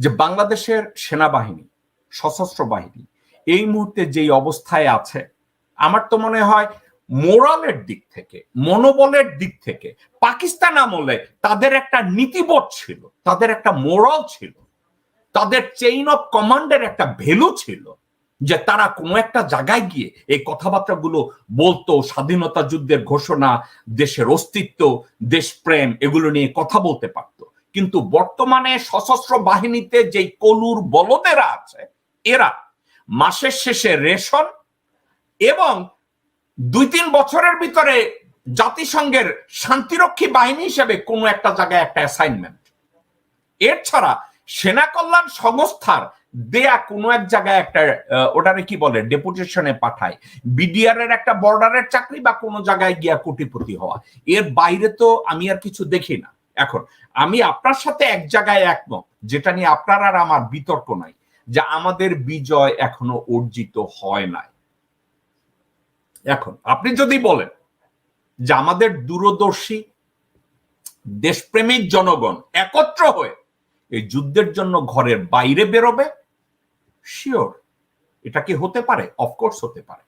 যে বাংলাদেশের সেনাবাহিনী, সশস্ত্র বাহিনী, এই মুহূর্তে যেই অবস্থায় আছে, আমার তো মনে হয় মোরালের দিক থেকে, মনোবলের দিক থেকে, পাকিস্তান আমলে তাদের একটা নীতিবোধ ছিল, তাদের একটা মোরাল ছিল, তাদের চেইন অফ কমান্ডের একটা ভ্যালু ছিল যে তারা কোনো একটা জায়গায় গিয়ে এই কথাবার্তাগুলো বলতো, স্বাধীনতা যুদ্ধের ঘোষণা, দেশের অস্তিত্ব, দেশপ্রেম, এগুলো নিয়ে কথা বলতে পারতো। কিন্তু বর্তমানে সশস্ত্র বাহিনীতে যেই কলুর বলদেরা আছে, এরা মাসের শেষে রেশন এবং দুই তিন বছরের ভিতরে জাতিসংঘের শান্তিরক্ষী বাহিনী হিসেবে কোনো একটা জায়গায় একটা অ্যাসাইনমেন্ট এর ছাড়া সেনা কল্যাণ সংস্থার দেয়া কোনো এক জায়গায় একটা ওটারে কি বলে, ডেপুটেশনে পাঠায়। বিডিআর এর একটা বর্ডারের চাকরি বা কোনো জায়গায় গিয়া কোটিপতি হওয়া। এর বাইরে তো আমি আর কিছু দেখি না। এখন, আমি আপনার সাথে এক জায়গায় একমত, যেটা নিয়ে আপনার আর আমার বিতর্ক নাই, যে আমাদের বিজয় এখনও অর্জিত হয় নাই। এখন, আপনি যদি বলেন যে আমাদের দূরদর্শী, দেশপ্রেমিক জনগণ একত্র হয়ে এই যুদ্ধের জন্য ঘরের বাইরে বেরোবে শিওর এটা কি হতে পারে? অফকোর্স হতে পারে।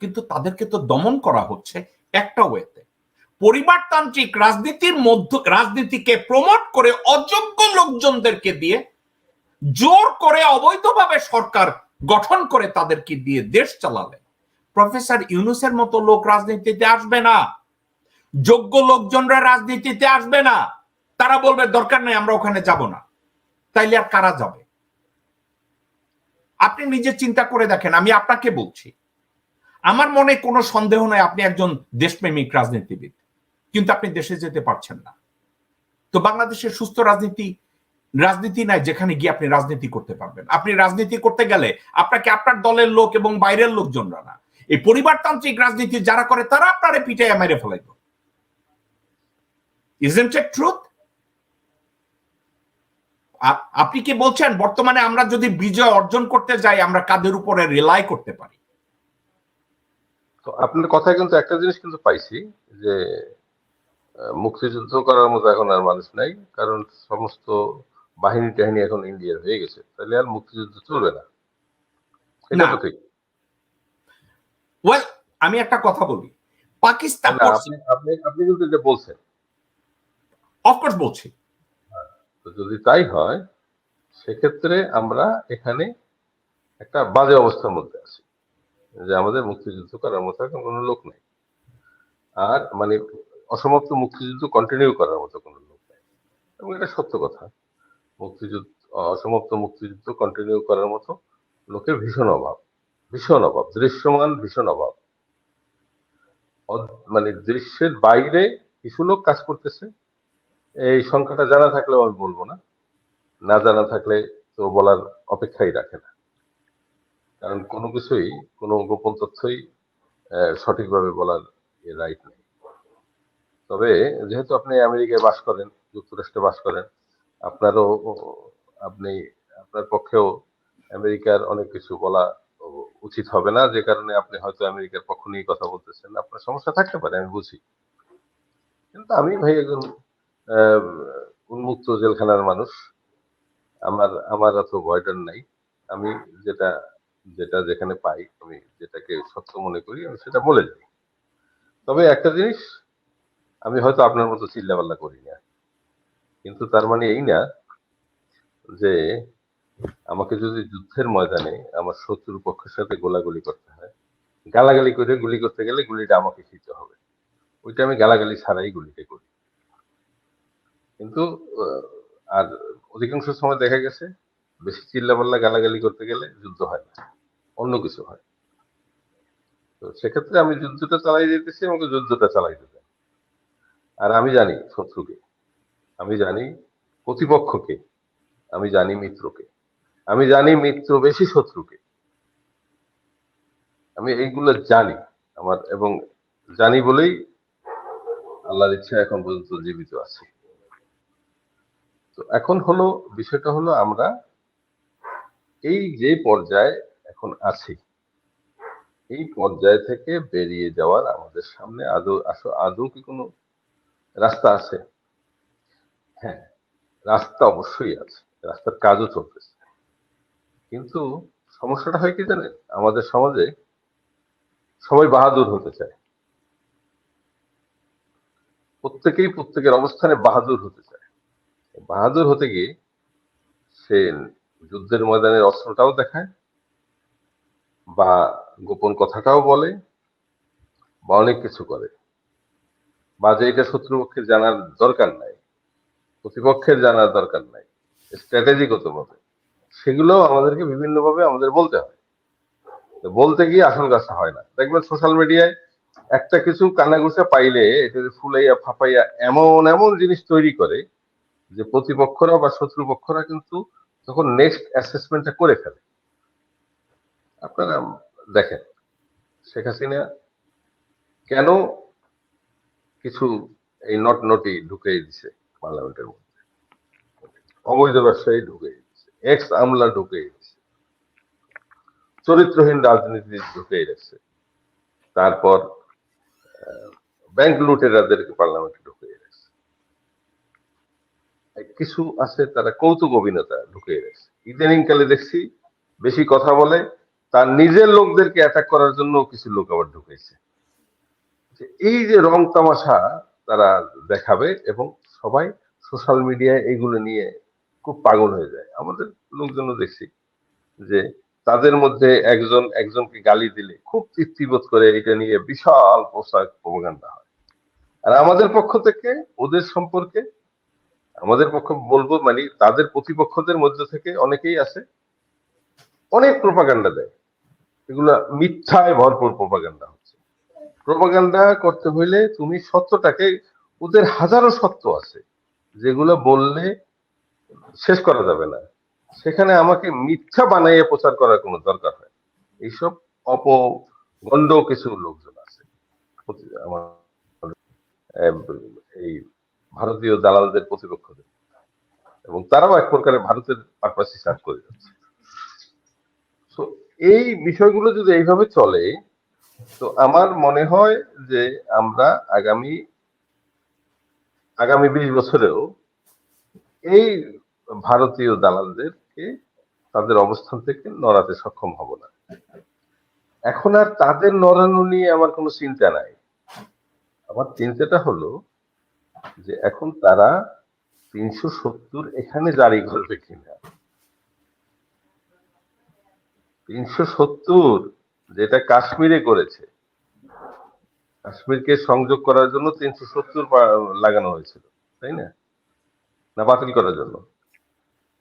কিন্তু তাদেরকে তো দমন করা হচ্ছে একটা ওয়েতে পরিবারতান্ত্রিক রাজনীতির মধ্য, রাজনীতিকে প্রমোট করে অযোগ্য লোকজনদেরকে দিয়ে জোর করে অবৈধভাবে সরকার গঠন করে তাদেরকে দিয়ে দেশ চালালে। প্রফেসর ইউনুসের মতো লোক রাজনীতিতে আসবে না। যোগ্য লোকজনরা রাজনীতিতে আসবে না। তারা বলবে, দরকার নেই, আমরা ওখানে যাব না। তাইলে আর কারা যাবে? আপনি নিজে চিন্তা করে দেখেন, আমি আপনাকে বলছি। আমার মনে কোনো সন্দেহ নাই, আপনি একজন দেশপ্রেমিক রাজনীতিবিদ। কিন্তু আপনি দেশে যেতে পারছেন না। তো বাংলাদেশের সুস্থ রাজনীতি রাজনীতি নাই যেখানে গিয়ে আপনি রাজনীতি করতে পারবেন। আপনি রাজনীতি করতে গেলে আপনাকে আপনার দলের লোক এবং বাইরের লোকজনরা না। এই পরিবারতান্ত্রিক রাজনীতি যারা করে, তারা আপনারে পিটাইয়া মেরে ফেলাইব। ইজেন্ট ট্রুথ আপনি কি বলছেন, বর্তমানে আমরা যদি বিজয় অর্জন করতে যাই, আমরা কাদের উপরে রিলাই করতে পারি? তো আপনার কথায় কিন্তু একটা জিনিস কিন্তু পাইছি যে মুক্তিযুদ্ধ করার মতো এখন আর মানুষ নাই কারণ সমস্ত বাহিনী টাহিনী এখন ইন্ডিয়ার হয়ে গেছে। তাহলে আর মুক্তিযুদ্ধ চলবে না। এটা তো ঠিক। ওয়েল আমি একটা কথা বলি। পাকিস্তান আপনি আপনি কিন্তু এটা বলছেন। অফকোর্স বলছি। যদি তাই হয় সেক্ষেত্রে আমরা এখানে একটা বাজে অবস্থার মধ্যে আছি যে আমাদের মুক্তিযুদ্ধ করার মতো এখন কোনো লোক নেই। আর মানে অসমাপ্ত মুক্তিযুদ্ধ কন্টিনিউ করার মতো কোনো লোক নেই। এবং এটা সত্য কথা। মুক্তিযুদ্ধ অসমাপ্ত মুক্তিযুদ্ধ কন্টিনিউ করার মতো লোকের ভীষণ অভাব। ভীষণ অভাব। দৃশ্যমান ভীষণ অভাব। মানে দৃশ্যের বাইরে কিছু লোক কাজ করতেছে। এই সংখ্যাটা জানা থাকলেও আমি বলব না। না জানা থাকলে তো বলার অপেক্ষাই রাখে না। কারণ কোনো কিছুই, কোনো গোপন তথ্যই সঠিকভাবে বলার রাইট নেই। তবে যেহেতু আপনি আমেরিকায় বাস করেন, যুক্তরাষ্ট্রে বাস করেন, আপনারও আপনি, আপনার পক্ষেও আমেরিকার অনেক কিছু বলা উচিত হবে না, যে কারণে আপনি হয়তো আমেরিকার পক্ষ নিয়ে কথা বলতেছেন। আপনার সমস্যা থাকতে পারে, আমি বুঝি। কিন্তু আমি ভাই একজন উন্মুক্ত জেলখানার মানুষ। আমার আমার অত ভয়টার নাই। আমি যেটা যেটা যেখানে পাই, আমি যেটাকে সত্য মনে করি, আমি সেটা বলে যাই। তবে একটা জিনিস আমি হয়তো আপনার মতো চিল্লাপাল্লা করি না। কিন্তু তার মানে এই না যে আমাকে যদি যুদ্ধের ময়দানে আমার শত্রুর পক্ষের সাথে গোলাগুলি করতে হয়, গালাগালি করে গুলি করতে গেলে গুলিটা আমাকে খেতে হবে। ওইটা আমি গালাগালি ছাড়াই গুলিটা করি। কিন্তু আর অধিকাংশ সময় দেখা গেছে বেশি চিল্লাপাল্লা গালাগালি করতে গেলে যুদ্ধ হয় না, অন্য কিছু হয়। তো সেক্ষেত্রে আমি যুদ্ধটা চালাই যেতেছি, আমাকে যুদ্ধটা চালাই যেতে আর আমি জানি শত্রুকে। আমি জানি প্রতিপক্ষকে। আমি জানি মিত্রকে। আমি জানি মিত্র বেশি শত্রুকে। আমি এইগুলো জানি আমার এবং জানি বলেই আল্লাহর ইচ্ছা এখন পর্যন্ত জীবিত আছে। তো এখন হলো, বিষয়টা হলো আমরা এই যে পর্যায়ে এখন আছি, এই পর্যায় থেকে বেরিয়ে যাওয়ার আমাদের সামনে আদৌ আসো, আদৌ কি কোনো রাস্তা আছে। হ্যাঁ রাস্তা অবশ্যই আছে। রাস্তার কাজও চলতেছে। কিন্তু সমস্যাটা হয় কি জানেন? আমাদের সমাজে সবাই বাহাদুর হতে চায়। প্রত্যেকেই প্রত্যেকের অবস্থানে বাহাদুর হতে চায়। বাহাদুর হতে গিয়ে সে যুদ্ধের ময়দানের অস্ত্রটাও দেখায় বা গোপন কথাটাও বলে বা অনেক কিছু করে। বা যে এটা শত্রুপক্ষের জানার দরকার নাই, প্রতিপক্ষের জানার দরকার নাই স্ট্র্যাটেজিগত ভাবে সেগুলো আমাদেরকে বিভিন্নভাবে আমাদের বলতে হয়। বলতে গিয়ে আসল কাজটা হয় না। দেখবেন সোশ্যাল মিডিয়ায় একটা কিছু কানাঘুষা পাইলে এটা ফুলাইয়া, ফাপাইয়া এমন এমন জিনিস তৈরি করে যে প্রতিপক্ষরা বা শত্রুপক্ষরা কিন্তু তখন নেক্সট অ্যাসেসমেন্টটা করে ফেলে। আপনারা দেখেন, শেখ হাসিনা কেন কিছু এই নট নটি ঢুকে দিছে পার্লামেন্টের মধ্যে। অবৈধ ব্যবসায়ী ঢুকে দিচ্ছে এক্স আমলা ঢুকে দিচ্ছে চরিত্রহীন রাজনীতি ঢুকে দিচ্ছে তারপর ব্যাংক লুটেরাদেরকে পার্লামেন্টে ঢুকে দিচ্ছে কিছু আছে, তারা কৌতুক অভিনেতা ঢুকে দিচ্ছে ইদানিং কালে দেখছি, বেশি কথা বলে, তার নিজের লোকদেরকে অ্যাটাক করার জন্য কিছু লোক আবার ঢুকেছে। এই যে রং তামাশা তারা দেখাবে এবং সবাই সোশ্যাল মিডিয়ায় এগুলো নিয়ে খুব পাগল হয়ে যায়। আমাদের লোকজনও দেখছি যে তাদের মধ্যে একজন, একজনকে গালি দিলে খুব তৃপ্তিবোধ করে এটা নিয়ে বিশাল পোশাক প্রপাগান্ডা হয়। আর আমাদের পক্ষ থেকে ওদের সম্পর্কে আমাদের পক্ষ বলব মানে তাদের প্রতিপক্ষদের মধ্যে থেকে অনেকেই আছে, অনেক প্রপাগান্ডা দেয়। এগুলা মিথ্যায় ভরপুর প্রপাগান্ডা প্রপাগান্ডা করতে হইলে তুমি সত্যটাকে, ওদের হাজারো সত্য আছে, যেগুলো বললে শেষ করা যাবে না। সেখানে আমাকে মিথ্যা বানাইয়ে প্রচার করার কোনো দরকার হয় এইসব অপগণ্ড কিছু লোকজন আছে। আমার এই ভারতীয় দালালদের প্রতিপক্ষদের। এবং তারাও এক প্রকারে ভারতের পারপাসি সার্ভ করে যাচ্ছে। তো এই বিষয়গুলো যদি এইভাবে চলে তো আমার মনে হয় যে আমরা আগামী আগামী বিশ বছরেও এই ভারতীয় দালালদেরকে তাদের অবস্থান থেকে নড়াতে সক্ষম হব না। এখন আর তাদের নড়ানো নিয়ে আমার কোনো চিন্তা নাই। আমার চিন্তাটা হলো যে এখন তারা তিনশো সত্তর এখানে জারি করবে কিনা তিনশো সত্তর যেটা কাশ্মীরে করেছে। কাশ্মীরকে সংযোগ করার জন্য তিনশো সত্তর লাগানো হয়েছিল, তাই না? না, বাতিল করার জন্য।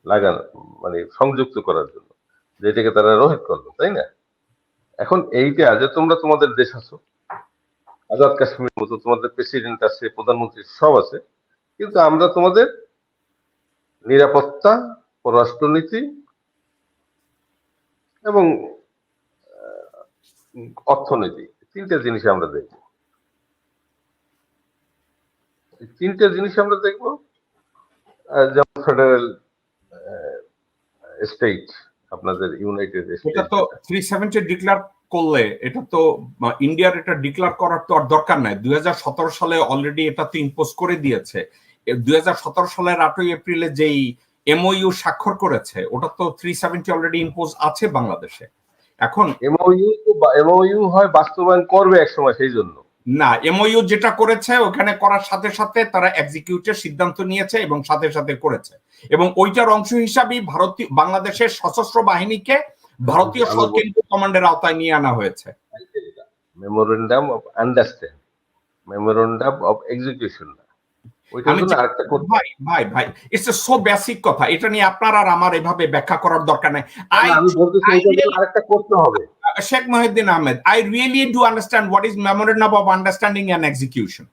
লাগানো মানে সংযুক্ত করার জন্য। যেটাকে তারা রোহিত করল, তাই না? এখন এইটা যে তোমরা তোমাদের দেশ আছো। আজাদ কাশ্মীর মতো তোমাদের প্রেসিডেন্ট আছে, প্রধানমন্ত্রী সব আছে। কিন্তু আমরা তোমাদের নিরাপত্তা, পররাষ্ট্রনীতি এবং অর্থনীতি তিনটা জিনিস আমরা দেখব। তিনটা জিনিস আমরা দেখব। যেমন ফেডারেল স্টেট আপনাদের ইউনাইটেড এটা তো থ্রি সেভেন্টি ডিক্লার করলে, এটা তো ইন্ডিয়ার এটা ডিক্লার করার তো আর দরকার নাই। দুই সতেরো সালে অলরেডি এটা তো ইম্পোজ করে দিয়েছে। দুই হাজার সতেরো সালের আটই এপ্রিলে যেই এমওইউ স্বাক্ষর করেছে, ওটা তো থ্রি সেভেন্টি অলরেডি ইম্পোজ আছে বাংলাদেশে। এখন এমওইউ এমওইউ হয় বাস্তবায়ন করবে এক সময় সেই জন্য। না এমওইউ যেটা করেছে ওখানে করার সাথে সাথে তারা এক্সিকিউটের সিদ্ধান্ত নিয়েছে এবং সাথে সাথে করেছে। এবং ওইটার অংশ হিসাবেই ভারতীয় বাংলাদেশের সশস্ত্র বাহিনীকে ভারতীয় কেন্দ্রীয় কমান্ডের আওতায় নিয়ে আনা হয়েছে। Memorandum of understand memorandum of execution ভাই ভাই ইটস সো বেসিক কথা এটা নিয়ে আপনার আর আমার এভাবে ব্যাখ্যা করার দরকার নাই আরেকটা করতে হবে Sheikh Mohiuddin Ahmed I really do understand what is memorandum of understanding and execution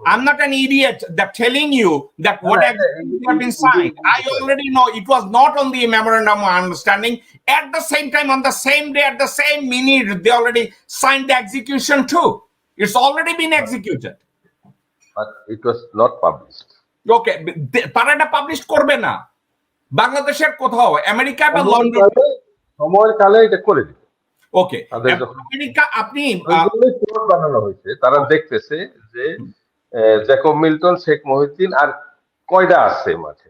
I'm not an idiot that telling you that what have been signed. I already know it was not only a memorandum of understanding. At the same time, on the same day, at the same minute, they already signed the execution too. It's already been executed. Okay তারা এটা publish করবে না। বাংলাদেশের কোথাও America বা London সময়ের কালে এটা করে দিবে। ওকে আমেরিকা আপনি বানানো হয়েছে। তারা দেখতেছে যে জ্যাকব মিল্টন শেখ মহিউদ্দিন আর কয়টা আছে মাঠে?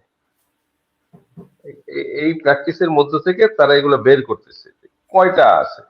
এই প্র্যাকটিসের মধ্য থেকে তারা এগুলো বের করতেছে কয়টা আছে?